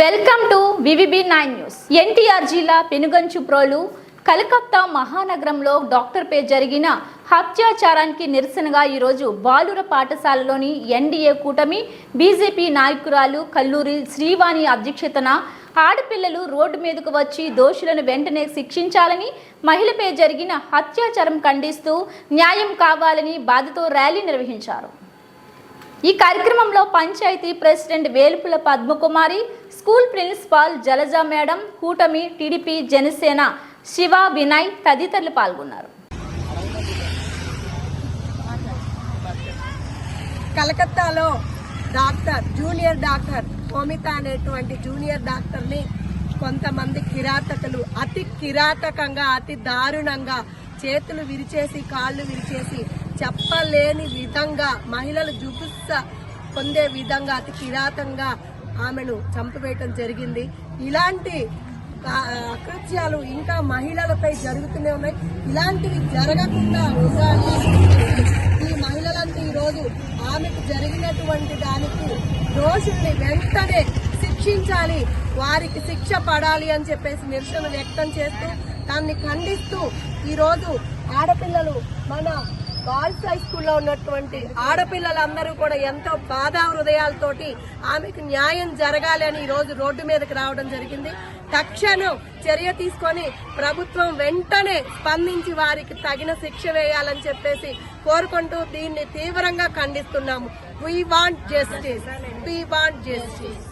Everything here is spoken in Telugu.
Welcome to VVB nine news. NTR జిల్లా పెనుగంచు ప్రోలు కలకత్తా మహానగరంలో డాక్టర్పై జరిగిన హత్యాచారానికి నిరసనగా ఈరోజు బాలుర పాఠశాలలోని ఎన్డీఏ కూటమి బీజేపీ నాయకురాలు కల్లూరి శ్రీవాణి అధ్యక్షతన ఆడపిల్లలు రోడ్డు మీదకు వచ్చి దోషులను వెంటనే శిక్షించాలని మహిళపై జరిగిన హత్యాచారం ఖండిస్తూ న్యాయం కావాలని బాధతో ర్యాలీ నిర్వహించారు. ఈ కార్యక్రమంలో panchayat president Velupula Padmakumari school principal Jalaja madam కూటమి టీడీపీ జనసేన శివ వినయ్ తదితరులు పాల్గొన్నారు. కలకత్తాలో డాక్టర్ జూనియర్ డాక్టర్ హోమిత అనేటువంటి జూనియర్ డాక్టర్ని కొంతమంది కిరాతకులు అతి కిరాతకంగా అతి దారుణంగా చేతులు విరిచేసి కాళ్ళు విరిచేసి చెప్పలేని విధంగా మహిళలు జుగుత్స పొందే విధంగా అతి కిరాతంగా ఆమెను చంపివేయటం జరిగింది. ఇలాంటి అకృత్యాలు ఇంకా మహిళలపై జరుగుతూనే ఉన్నాయి. ఇలాంటివి జరగకుండా ఉండాలి ఈ మహిళలంతా ఈ రోజు ఆమెకు జరిగినటువంటి దానికి దోషుల్ని వెంటనే శిక్షించాలి వారికి శిక్ష పడాలి అని చెప్పేసి నిరసన వ్యక్తం చేస్తూ దాన్ని ఖండిస్తూ ఈరోజు ఆడపిల్లలు మన గర్ల్స్ హై స్కూల్లో ఉన్నటువంటి ఆడపిల్లలందరూ కూడా ఎంతో బాధా హృదయాలతోటి ఆమెకు న్యాయం జరగాలి అని ఈ రోజు రోడ్డు మీదకి రావడం జరిగింది. తక్షణం చర్య తీసుకొని ప్రభుత్వం వెంటనే స్పందించి వారికి తగిన శిక్ష వేయాలని చెప్పేసి కోరుకుంటూ దీన్ని తీవ్రంగా ఖండిస్తున్నాము. We want justice we want justice